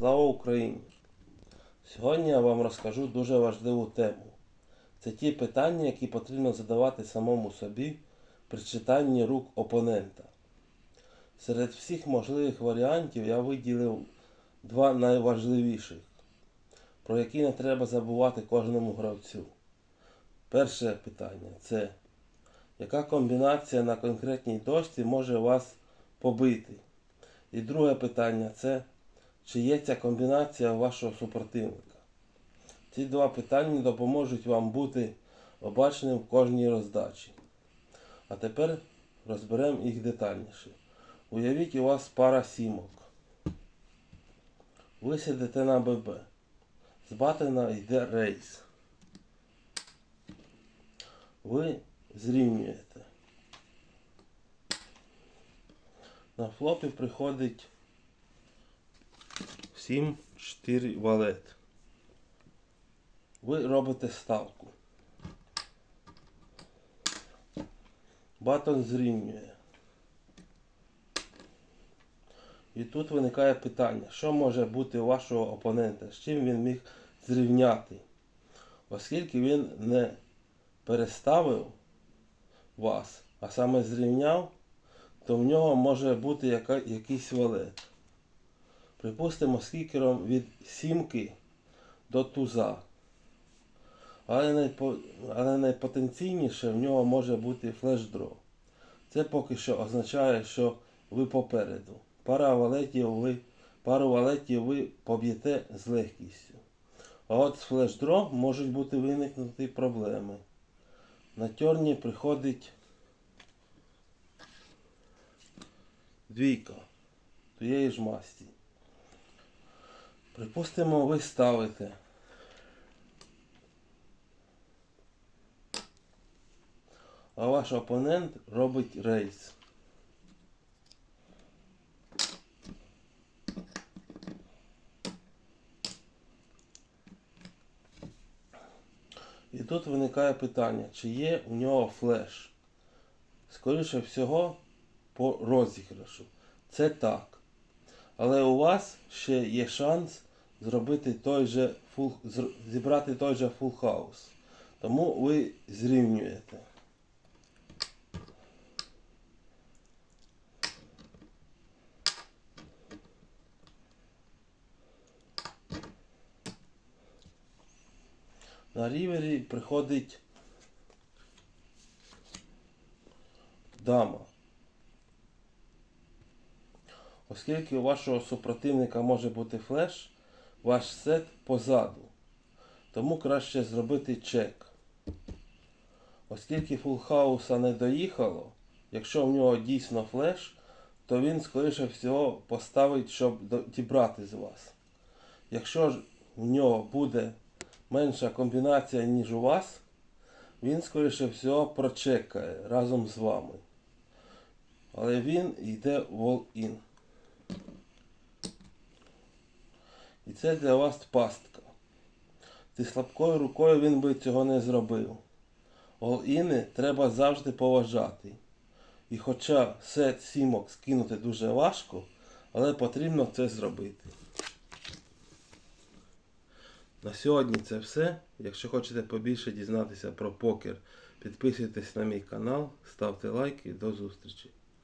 Слава Україні! Сьогодні я вам розкажу дуже важливу тему. Це ті питання, які потрібно задавати самому собі при читанні рук опонента. Серед всіх можливих варіантів я виділив два найважливіших, про які не треба забувати кожному гравцю. Перше питання це яка комбінація на конкретній дошці може вас побити? І друге питання це чи є ця комбінація вашого супротивника? Ці два питання допоможуть вам бути обачним в кожній роздачі. А тепер розберемо їх детальніше. Уявіть, у вас пара сімок. Ви сидите на ББ. З батена йде рейс. Ви зрівнюєте. На флопі приходить 7, 4 валет. Ви робите ставку. Батон зрівнює. І тут виникає питання, що може бути у вашого опонента, з чим він міг зрівняти. Оскільки він не переставив вас, а саме зрівняв, то в нього може бути якийсь валет. Припустимо, скікером від сімки до туза. Але, найпо, але найпотенційніше в нього може бути флеш-дро. Це поки що означає, що ви попереду. Пара валетів ви, пару валетів ви поб'єте з легкістю. А от з флеш-дро можуть бути виникнути проблеми. На тьорні приходить двійка тієї ж масті. Припустимо, ви ставите. А ваш опонент робить рейс. І тут виникає питання, чи є у нього флеш. Скоріше всього, по розіграшу. Це так. Але у вас ще є шанс зробити той же фул, зібрати той же фул хаус. Тому ви зрівнюєте. На рівері приходить дама. Оскільки у вашого супротивника може бути флеш, ваш сет позаду. Тому краще зробити чек. Оскільки фулхауса не доїхало, якщо в нього дійсно флеш, то він, скоріше всього, поставить, щоб дібрати з вас. Якщо ж в нього буде менша комбінація, ніж у вас, він, скоріше всього, прочекає разом з вами. Але він йде в all-in. І це для вас пастка. Зі слабкою рукою він би цього не зробив. All-іни треба завжди поважати. І хоча сет сімок скинути дуже важко, але потрібно це зробити. На сьогодні це все. Якщо хочете побільше дізнатися про покер, підписуйтесь на мій канал, ставте лайки. До зустрічі!